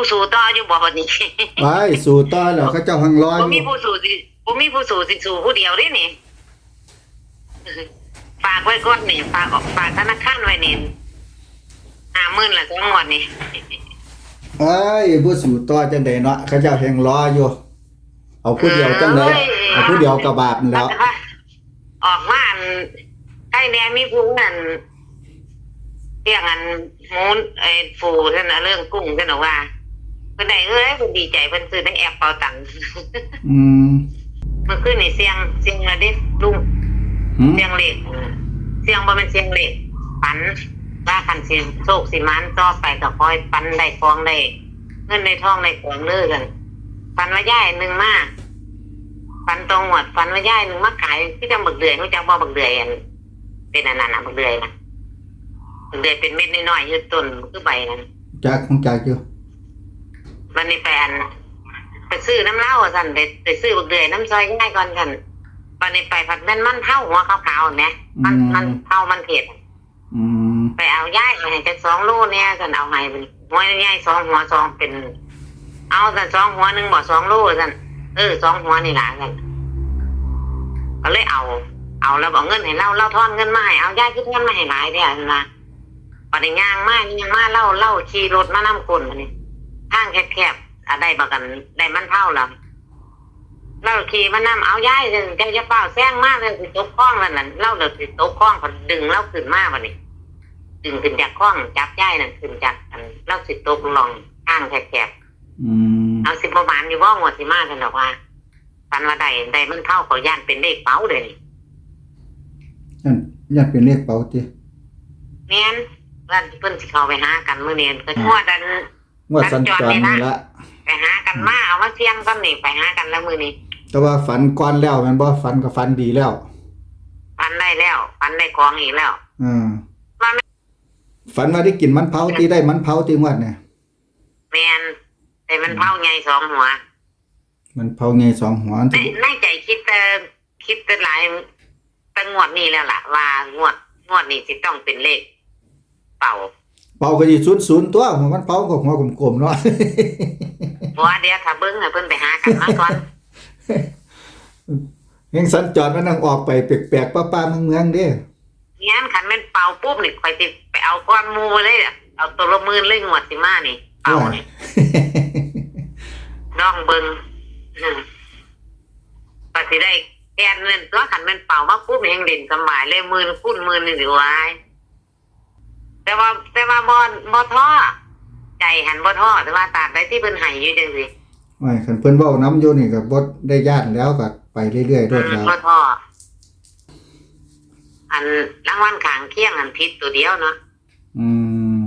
ผู้สู่ต่ออยู่บ่บัดนี้ไปสู่ต่อแล้วเขาเจ้าหังรออบ่มียู่ผู้สู่สิบ่มีผู้สู่สิสู่ผู้เดียวเด้นี่ฝากไว้ก่อนนี่ฝากออกฝากธนาคารไว้นี่ห้าหมื่นละสองงวดนี่ไอ้ยผู้สู่ต่อจังไดเนาะเขาเจ้าแห่งรออยู่เอาผู้เดียวจังไดเอาผู้เดียวกระบาดนั่นแหล้ว ออกมาอันใกล้แน่มีผู้นั่นเรียกอันหมูนไอ้ฟูท่านน่ะเรื่องกุ้งท่านน่ะว่าเพิ่นได้เอ้ยเพิ่นดีใจเพิ่นซื้อในแอปเป๋าตังค์อืมเมื่อคืนนี่เสียงเสียงละเด้ลุงหืมเสียงเลขเสียงบ่เป็นเสียงเลขปันว่าคันสิโชคสิมันต่อไปก็คอยปันได้ฟองได้เงินในท้องในของเลือกันปันว่าย่ายหนึ่งมาปันตรงหมดปันว่าย่ายหนึ่งมาขายที่จะบักเดือยเขาจะบ่บักเดือยอันเป็นอันนั้นน่ะบักเดือยนะบักเดือยเป็นเม็ดน้อยๆอยู่ต้นคือใบนั้นจากของจากอยู่ วันนี้ไปอันไปซื้อน้ำเหล้าอะสันไปไปซื้อบักเดือยน้ำซอยง่ายก่อนกันวันนี้ไปผัดแม่นมันเท่าหัวขาวๆเนี่ยมันมันเท่ามันเผ็ดอืมไปเอาย่ายมาให้จักสองลูกเนี่ยสันเอาให้เป็นหัวย่ายสองหัวสองเป็น เอาแต่สองหัวหนึ่งบ่สองลูกสันเออสองหัวนี่หละสันก็เลยเอา เอาแล้วบอกเงินให้เล่าเล่าทอนเงินมาให้เอาย่ายคิดเงินมาให้หลายเดียวนะปฏิญางมากยังมาเล่าเล่าขี่รถมาน้ำกลนมานี่ ทางแคบๆอะได้บักกันได้มันเท่าแล้วเล่าขี่มานํเอาย่ายเลยแกจะเปล่าแซงมากเลยสิตกคล้องแล้วนั่นเล่าเลยสิตกคล้องพอดึงเล่าขึ้นมาวันนี้ดึงขึ้นจากคล้องจับย่ายนั่นขึ้นจากอันเล่าสิตกลงข้างแคบอืมๆเอาสิบประมาณอยู่ว่าหมดสิมากันหรอกว่าปันว่าใดใดมันเท่าเขาย่านเป็นเลขเป๋าเลยนี่ยันยันเป็นเลขเป๋าติแม่นว่าเพิ่นสิเข้าไปหากันมื้อนี้ก็ทั่วดัน งวดสัญจรนี่ละไปหากันมาเอามาเสี่ยงกันนี่ไปหากันแล้วมื้อนี้แต่ว่าฝันก่อนแล้วแม่นบ่ฝันก็ฝันดีแล้วปันได้แล้วปันได้ของอีกแล้ว อืมว่าไม่ ฝันว่าได้กินมันเผาตีได้มันเผาตีงวดเนี่ย แม่นแต่มันเท่าใหญ่สองหัวมันเผาไงสองหัวในในใจคิดแต่คิดแต่หลายแต่งวดนี้แล้วล่ะว่างวดงวดนี้สิต้องเป็นเลข เป่า เป่าก็สิศูนย์ศูนย์ตัวหัวมันเผาก็หัวกลมๆเนาะเพราะว่าเดี๋ยวถ้าเบิ้งให้เพิ่นไปหากันมาก่อนยังสัญจรมันนั่งออกไปแปลกๆป้าๆเมืองๆเด้งั้นคันแม่นเป่าปุ๊บนี่ข่อยสิไปเอาก้อนหมูเลยอะเอาตัวละหมื่นเลยงวดสิมานี่เป่านี่ลองเบิ้งอืมก็สิได้แกนเงินตัวคันแม่นเป่ามาปุ๊บนี่ยังเด่นสำบายเลยหมื่นคูณหมื่นนี่สิวาย แต่ว่าแต่ว่าบ่บ่ท้อใจหันบ่ท้อแต่ว่าตราบใดที่เพิ่นให้อยู่จังซี่โอ้ยคันเพิ่นเว้านํอยู่นี่ก็บ่ได้ย่านแล้วก็ไปเรื่อยๆโดดแล้วบ่ท้ออันรางวัลข้างเคียงอันผิดตัวเดียวเนาะอืม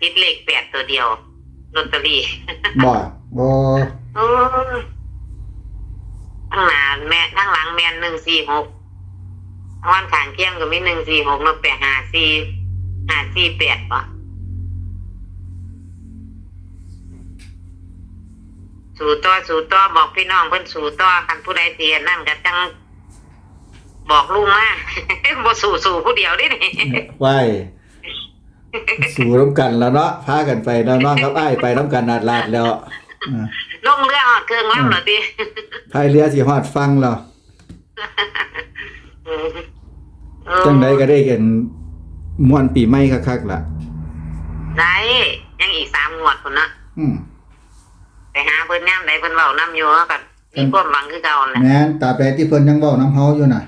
ผิดเลขแปดตัวเดียวลอตเตอรี่บ่บ่โอ้ยทั้งหน้าแม่ทั้งหลังแม่นหนึ่งสี่หกราง วัลข้างเคียงก็มีหนึ่งสี่หกเนาะแปดห้าสี่ห้าสี่แปดป่ะสู่ต่อสู่ต่อบอกพี่น้องเพิ่นสู่ต่อคันผู้ใดเสียนั่นก็จังบอกลุงมาบ่สู่สู่ผู้เดียวเดินี่ไว้สู่ร่วมกันแล้วเนาะพากันไปแล้วน้องกับอ้ายไปน้ำกันนาดลาดแล้วอ่าลงเรือหอดเครื่องแล้วเหรอติพายเรือสิฮอดฟังแล้วอืม จังไดก็ได้เห็นม่วนปีใหม่คักๆล่ะ ได้ยังอีกสามงวดคนนะอืมไปหาเพิ่นย่ำใดเพิ่นเว้าน้ำอยู่ก็มีความหวังคือเก่าแหละแม่นตราบใดที่เพิ่นยังเว้านํเฮาอยู่น่ะ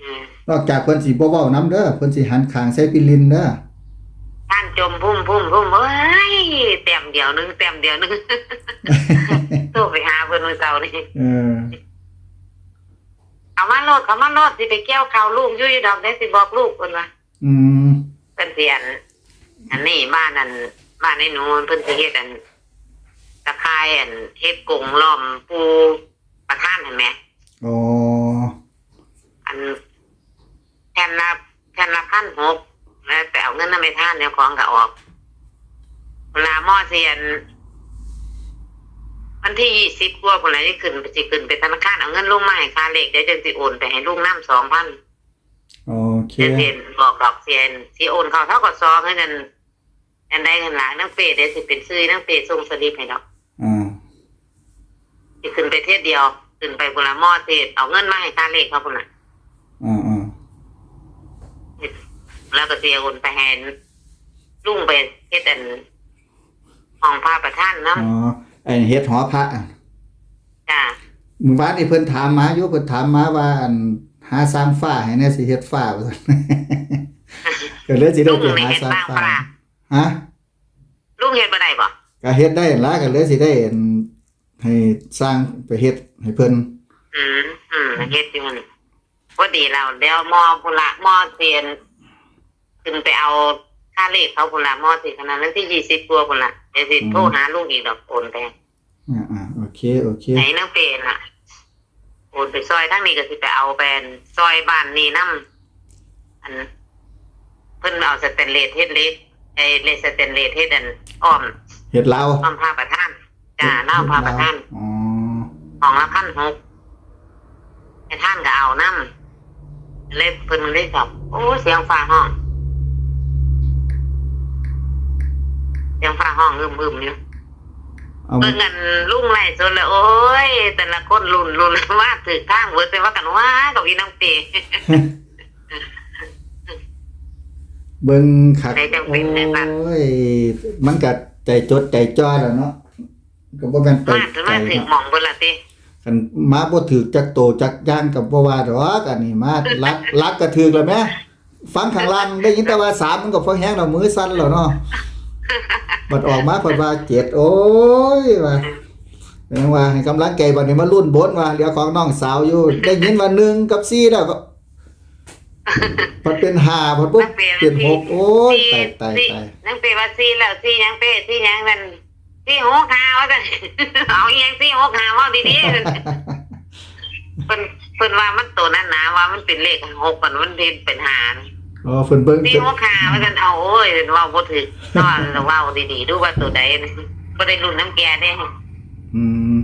อืมนอกจากเพิ่นสิบ่เว้านํเด้อเพิ่นสิหันข้างใส่ปิลินเด้อท่านจมพุ่มพุ่มพุ่มเอ้ยเต็มเดียวหนึงเต็มเดียวหนึงโทรไปหาเพิ่นมื้อเช้านี่เออ เอามาโลดเขามาโลดสิไปเกี่ยวข้าวลูกอยู่อยู่ดอกได้สิบอกลูกเพิ่นว่าอืมเพิ่นสิอันอันนี้บ้านอันบ้านไอ้หนูเพิ่นสิเฮ็ดอันตะไคร้อันเฮ็ดกรงล้อมปูประท่านเห็นไหมอ๋ออันแผ่นละแผ่นละพันหกแล้วแต่เอาเงินนั่นไปท่านเนี่ยของก็ออกเวลาหม้อเสียน วันที่ยี่สิบกว่าคนไหนที่ขึ้นไปสิขึ้นไปธนาคารเอาเงินลงมาให้ค่าเลขเดี๋ยวจะสิโอนไปให้ลูกน้ำสองพันโอเคเดี๋ยวเสียนบอกดอกเสียนสิโอนเขาเท่ากับซองให้นั่นอันใดกันหลังนังเปรตเดี๋ยวสิเป็นซื้อนังเปรตส่งสลิปให้ดอกอ่าสิขึ้นไปเทศเดียว ขึ้นไปบุรมอเทศเอาเงินมาให้ค่าเลขเขาพุ่นน่ะอ่าอ่าแล้วก็เสียโอนไปแหนลุงไปเฮ็ดอันห้องพระประธานน้อ๋อ ไอ้เฮ็ดหอพระอะำจ้ามึงบ้านนี่เพิ่นถามมาอยู่เพิ่นถามมาว่าอันหาสร้างฟ้าให้แน่สิเฮ็ดฟ้าว่าซั่นก็เลยสิได้ลุงไปในหาเฮ็ดสร้างบ้างฟ้าปะล่ะฮะลุงเฮ็ดบ่ได้บ่ก็เฮ็ดได้ล่ะก็เลยสิได้อันให้สร้างไปเฮ็ดให้เพิ่นอืมอืมเฮ็ดอยู่นี่พอดีแล้วเดี๋ยวมอพุ่นละมอเซียนขึ้นไปเอา ค่าเลขเขาพุ่นละมอสิขนาดนั้นที่ยี่สิบตัวพุ่นละเดี๋ยวสิโทรหาลุงอีกดอกโอนไปอ่าอ่าโอเคโอเคไหนนังเป็นอะโอนไปซอยทั้งนี้ก็สิไปเอาแบรนด์ซอยบ้านนี่น้ำอัน เพิ่นเอาสแตนเลสเฮ็ดเล็กไอ้เลสสแตนเลสเฮ็ดอันอ้อมเฮ็ดลาวอ้อมผ้าประทานจ้าเล่าผ้าประทานอ๋อของละพันหกไอ้ท่านก็เอาน้ำเล็บเพิ่นเลยกับโอ้เสียงฟ้าห้อง เสี ยงฟ้าห้องอึมอึมๆอยู่เอาเบิ่งกันลุงไล่สดเลยโอ้ย แต่ละคนลุนลุนว่าถือข้างเวิร์ดแต่ว่ากันว่ากับอีน้องเปเบิ่งคักใครจังเป็นได้บ้างโอ้ยมันก็ใจจดใจจ่อแล้วเนาะก็บ่แม่นไปมาจนมาถึงหมองเบิ่นละติคันมาบ่ถูกจักโตจักย่างกับบ่ว่าดอกอันนี้มาลักลักก็ถูกแล้วแม่ฟังข้างล่างได้ยินแต่ว่าสามมันก็พอแห้งแล้วมือสั่นแล้วเนาะ บัดออกมาเพิ่นว่าเจ็ดโอ้ยว่าแปลว่าให้กำลังใจบัดนี้มารุ่นบนว่าเหลือของน้องสาวอยู่ ได้ยินว่าหนึ่งกับสี่แล้วก็พัดเป็นห้าพัดปุ๊บเป็นหกโอ้ยตายตายสี่ตายนังเปว่าสี่แล้วสี่หยังเปสี่หยังนั่นสี่หกหาว่าซั่นเอาอีหยังสี่หกหาเว้าดีๆเพิ่นเพิ่นว่ามันตัวนั้นนะว่ามันเป็นเลขหกมันมันเป็นเป็นหาร อ๋อเพิ่นเบิ่งสี่หกหาว่าซั่นเอาโอ้ยเว่าบ่ถึกนอนแล้วเว้าดีๆดูว่าตัวใดนะบ่ได้รุ่นน้ำแกเด้อืม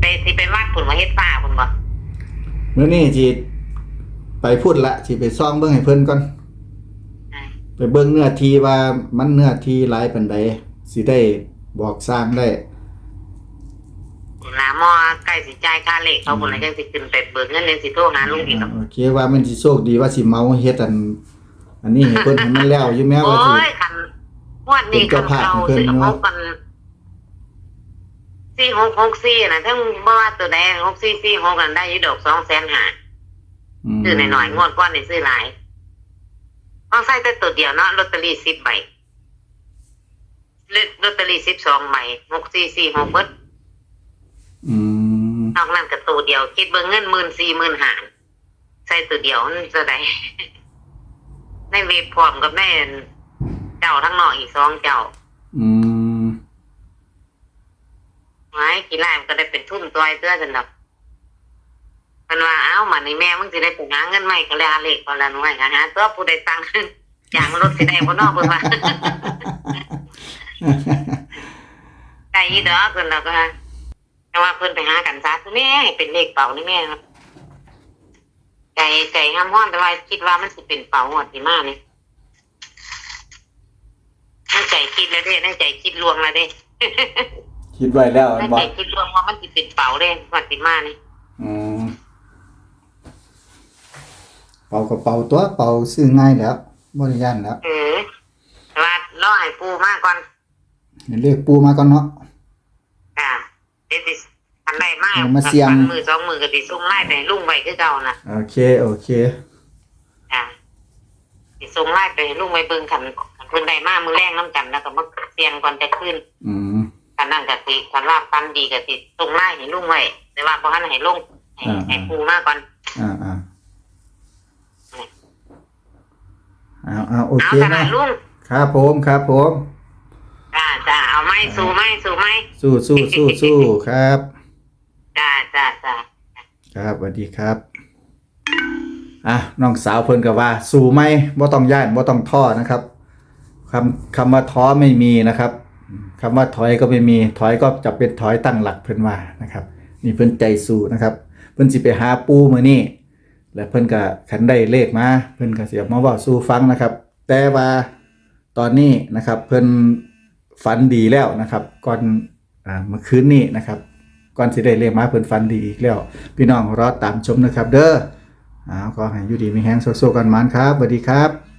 ไปสิไปวัดพุ่นว่าเฮ็ดฟ้าพุ่นบ่มื้อนี้สิไปพูดละสิไปซ่องเบิ่งให้เพิ่นก่อน ไปเบิ่งเนื้อที่ว่ามันเนื้อที่หลายปานใดสิได้บอกสร้างได้ห น้าหมอใกล้สิจ่ายค่าเลขเขาพุ่นแล้วจังสิขึ้นไปเบิกเงินจังสิโทรหาลุงอีกดอกโอเคว่ามันสิโชคดีว่าสิเมาเฮ็ดอัน อันนี้ให้เพิ่นให้มันแล้วอยู่แม้โอ้ว่าสิยคันงวดนี้คันเราซื้อหกกันสี่หกหกสี่นะทั้งบ่ว่าตัวใดหกสี่สี่หกกันได้อยู่ดอกสองแสนห้ามซื้อหน่อยๆงวดก้อนนี่ซื้อหลายต้องใส่แต่ตัวเดียวเนาะลอตเตอรี่สิบใบลอตเตอรี่สิบสองใบหกสี่สี่หกเบิดอืม นอกนั้นก็ตัวเดียว คิดเบิ่งเงินหมื่นสี่หมื่นหารใส่ตัวเดียวมันจะได้ในเว็บพร้อมกับแม่เจ้าทั้งนอกอีกสองเจ้า อืมไว้กี่ไร่มันก็ได้เป็นทุนตัวไอ้เตื้อสนับมันว่าเอ้ามันนี่แม่มึงสิได้ไปหาเงินใหม่ก็เลยอาเล็กก็แล้วหน่วยหาตัวผู้ได้ตังค์อย่างรถสิได้บ่เนอกเพิ่นว่าได้อีดอกเพิ่นแล้วก็ แต่ว่าเพิ่นไปหากันซะแม่ให้เป็นเลขเป่านี่แม่ครับใจใจห้ามห้อนแต่ว่าคิดว่ามันสิเป็นเป่าหมดสิมานี่ในใจคิดแล้วเด้ในใจคิดลวงแล้วเด้คิดไว้แล้วในบ่ใจคิดลวงว่ามันสิเป็นเป่าเด้หมดสิมานี่อืมเป่ากระเป๋าตัวเป่าซื้อง่ายแล้วบ่ได้ย่านแล้วเออแต่ว่ารอให้ปูมาก่อนให้เรียกปูมาก่อนเนาะ อ่าเดี๋ยวสิทันได้มาก เอามาเสี่ยงพันมือสองมือก็สิส่งไล่ไปให้ลุงไว้คือเก่าน่ะโอเค โอเคอ่าสิส่งไล่ไปให้ลุงไว้เบิ่งคันคันเพิ่นได้มามือแรงน้ำกันแล้วก็มาเสี่ยงก่อนจะขึ้นอืมคันนั่นก็สิคันว่าฟันดีก็สิส่งไล่ให้ลุงไว้แต่ว่าบ่ทันให้ลุงให้อ่า ให้ปูมาก่อนอ่าอ่าเอาเอาโอเอาเคขนานะดลุงครับผมครับผม จ้าจ้าเอาไม้สู้ไม้สู้ไม้ สู้สู้สู้สู้ครับจ้าจ้าจ้า ครับสวัสดีครับอะน้องสาวเพิ่นก็ว่า สู้ไหมบ่ต้องย่านบ่ต้องท้อนะครับคำคำว่าท้อไม่มีนะครับคำว่าถอยก็ไม่มีถอยก็จะเป็นถอยตั้งหลักเพิ่นว่านะครับนี่เพิ่นใจสู้นะครับเพิ่นสิไปหาปูมื้อนี้และเพิ่นก็คันได้เลขมาเพิ่นก็สิเอามาเว้าสู่ฟังนะครับ แต่ว่าตอนนี้นะครับเพิ่นฝันดีแล้วนะครับ ก่อนอ่าเมื่อคืนนี้นะครับ ก่อนสิได้เลขมาเพิ่นฟันดีอีกแล้ว พี่น้องรอตามชมนะครับ เด้ออ่าขอให้อยู่ดีมีแฮงโซๆกันมานครับสวัสดีครับ